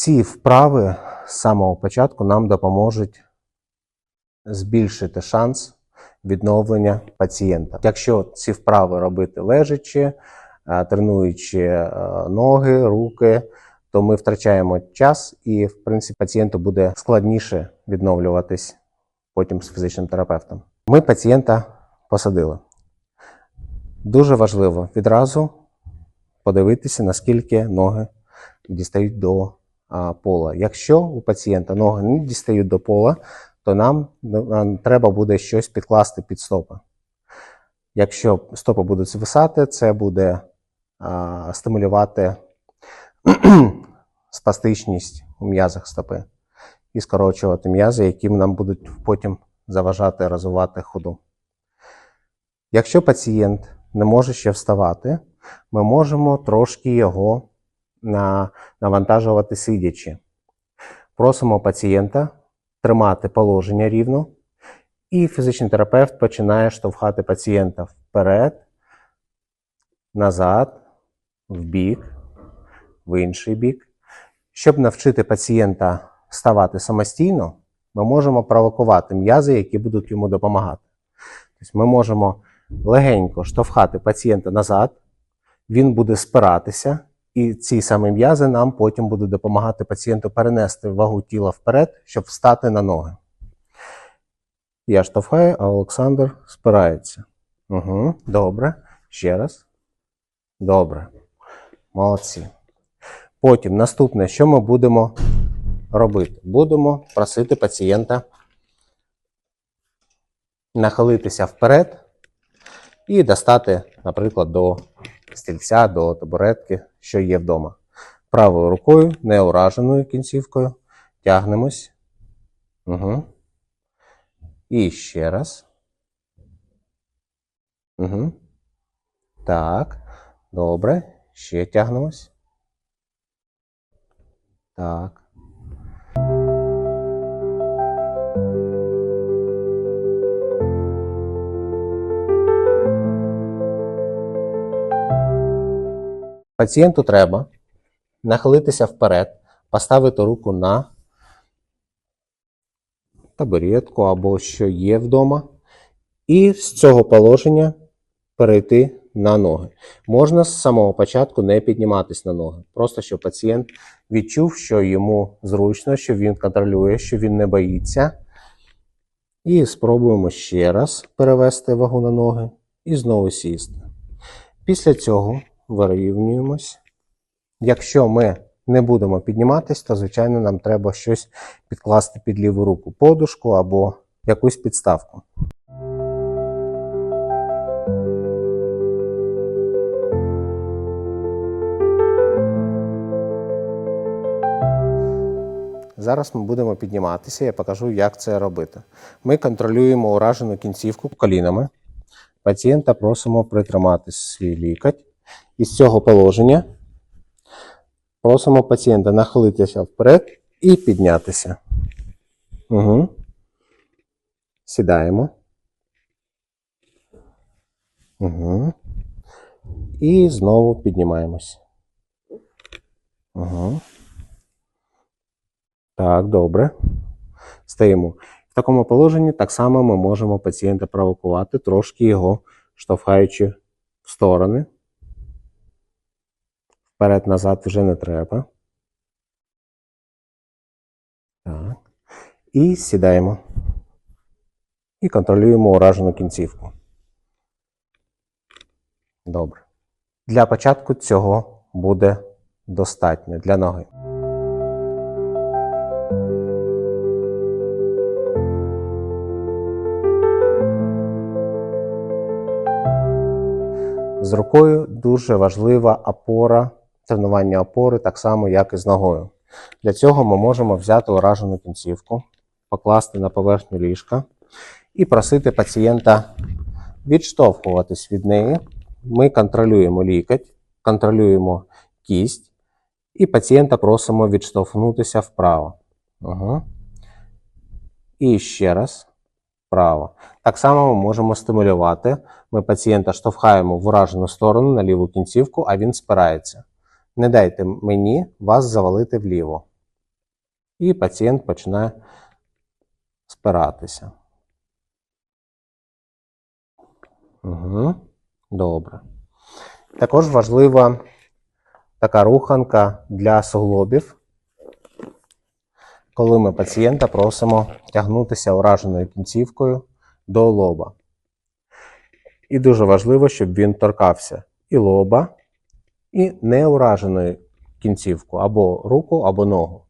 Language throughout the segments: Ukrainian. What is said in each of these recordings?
Ці вправи з самого початку нам допоможуть збільшити шанс відновлення пацієнта. Якщо ці вправи робити лежачи, е, тренуючи е, ноги, руки, то ми втрачаємо час, і в принципі пацієнту буде складніше відновлюватись потім з фізичним терапевтом. Ми пацієнта посадили. Дуже важливо відразу подивитися, наскільки ноги дістають до пола. Якщо у пацієнта ноги не дістають до пола, то нам, треба буде щось підкласти під стопи. Якщо стопи будуть звисати, це буде стимулювати спастичність у м'язах стопи і скорочувати м'язи, які нам будуть потім заважати розвивати ходу. Якщо пацієнт не може ще вставати, ми можемо трошки його навантажувати сидячи. Просимо пацієнта тримати положення рівно, і фізичний терапевт починає штовхати пацієнта вперед, назад, вбік, в інший бік. Щоб навчити пацієнта ставати самостійно, ми можемо провокувати м'язи, які будуть йому допомагати. Тобто ми можемо легенько штовхати пацієнта назад, він буде спиратися, і ці самі м'язи нам потім будуть допомагати пацієнту перенести вагу тіла вперед, щоб встати на ноги. Я штовхаю, а Олександр спирається. Угу, добре. Ще раз. Добре. Молодці. Потім наступне, що ми будемо робити? Будемо просити пацієнта нахилитися вперед і достати, наприклад, до стільця, до табуретки, що є вдома. Правою рукою, неураженою кінцівкою, тягнемось. Угу. І ще раз. Угу. Так. Добре. Ще тягнемось. Так. Пацієнту треба нахилитися вперед, поставити руку на табуретку або що є вдома, і з цього положення перейти на ноги. Можна з самого початку не підніматись на ноги, просто щоб пацієнт відчув, що йому зручно, що він контролює, що він не боїться. І спробуємо ще раз перевести вагу на ноги і знову сісти. Після цього вирівнюємось. Якщо ми не будемо підніматись, то, звичайно, нам треба щось підкласти під ліву руку, подушку або якусь підставку. Зараз ми будемо підніматися, я покажу, як це робити. Ми контролюємо уражену кінцівку колінами. Пацієнта просимо притримати свій лікоть. І з цього положення просимо пацієнта нахилитися вперед і піднятися. Угу. Сідаємо. Угу. І знову піднімаємось. Угу. Так, добре. Стаємо. В такому положенні так само ми можемо пацієнта провокувати, трошки його штовхаючи в сторони. Вперед-назад вже не треба. Так. І сідаємо. І контролюємо уражену кінцівку. Добре. Для початку цього буде достатньо для ноги. З рукою дуже важлива опора, тренування опори, так само, як і з ногою. Для цього ми можемо взяти уражену кінцівку, покласти на поверхню ліжка і просити пацієнта відштовхуватись від неї. Ми контролюємо лікоть, контролюємо кість, і пацієнта просимо відштовхнутися вправо. Угу. І ще раз вправо. Так само ми можемо стимулювати. Ми пацієнта штовхаємо в уражену сторону на ліву кінцівку, а він спирається. Не дайте мені вас завалити вліво. і пацієнт починає спиратися. Угу. Добре. Також важлива така руханка для суглобів, коли ми пацієнта просимо тягнутися ураженою кінцівкою до лоба. І дуже важливо, щоб він торкався і лоба, і неураженою кінцівку або руку, або ногу.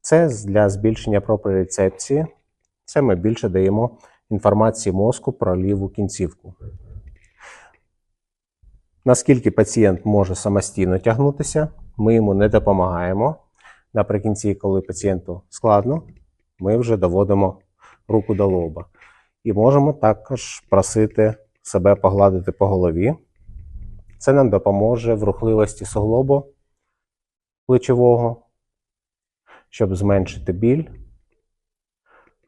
Це для збільшення проприорецепції. Це ми більше даємо інформації мозку про ліву кінцівку. Наскільки пацієнт може самостійно тягнутися, ми йому не допомагаємо. Наприкінці, коли пацієнту складно, ми вже доводимо руку до лоба. І можемо також просити себе погладити по голові. Це нам допоможе в рухливості суглобу плечового, щоб зменшити біль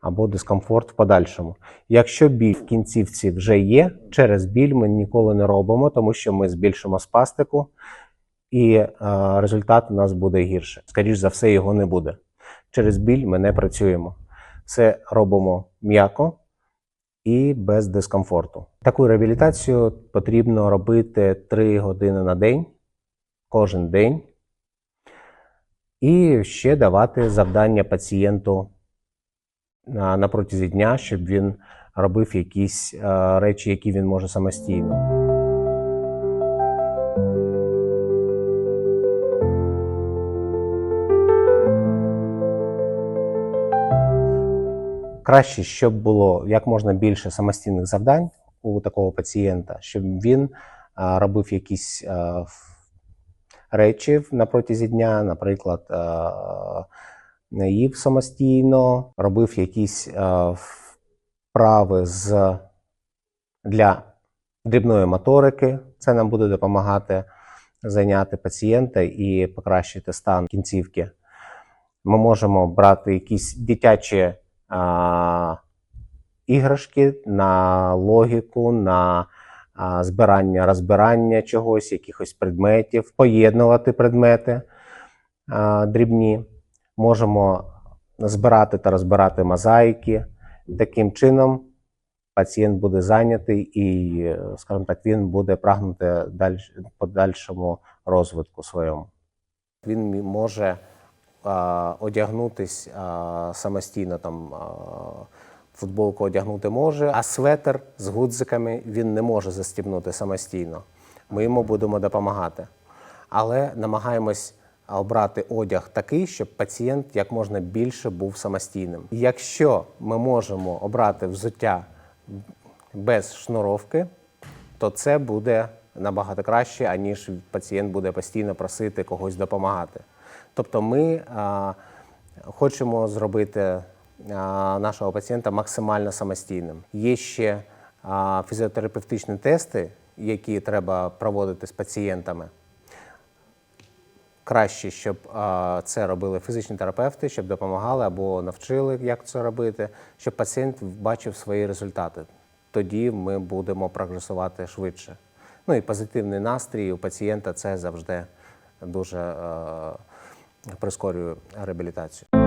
або дискомфорт в подальшому. Якщо біль в кінцівці вже є, через біль ми ніколи не робимо, тому що ми збільшимо спастику, і е, результат у нас буде гірше. Скоріше за все, його не буде. Через біль ми не працюємо. Все робимо м'яко і без дискомфорту. Таку реабілітацію потрібно робити 3 години на день, кожен день. І ще давати завдання пацієнту на, протязі дня, щоб він робив якісь е, речі, які він може самостійно. Краще, щоб було як можна більше самостійних завдань у такого пацієнта, щоб він а, робив якісь а, речі на протязі дня, наприклад, не їв самостійно, робив якісь вправи з, для дрібної моторики. Це нам буде допомагати зайняти пацієнта і покращити стан кінцівки. Ми можемо брати якісь дитячі а, іграшки на логіку, на а, збирання, розбирання чогось, якихось предметів, поєднувати предмети а, дрібні. Можемо збирати та розбирати мозаїки. Таким чином пацієнт буде зайнятий і, скажімо так, він буде прагнути даль, подальшому розвитку своєму. Він може одягнутись самостійно там. Футболку одягнути може, а светр з гудзиками він не може застібнути самостійно. Ми йому будемо допомагати. Але намагаємось обрати одяг такий, щоб пацієнт як можна більше був самостійним. Якщо ми можемо обрати взуття без шнуровки, то це буде набагато краще, аніж пацієнт буде постійно просити когось допомагати. Тобто ми хочемо зробити нашого пацієнта максимально самостійним. Є ще фізіотерапевтичні тести, які треба проводити з пацієнтами. Краще, щоб це робили фізичні терапевти, щоб допомагали або навчили, як це робити, щоб пацієнт бачив свої результати. Тоді ми будемо прогресувати швидше. Ну і позитивний настрій у пацієнта це завжди дуже прискорює реабілітацію.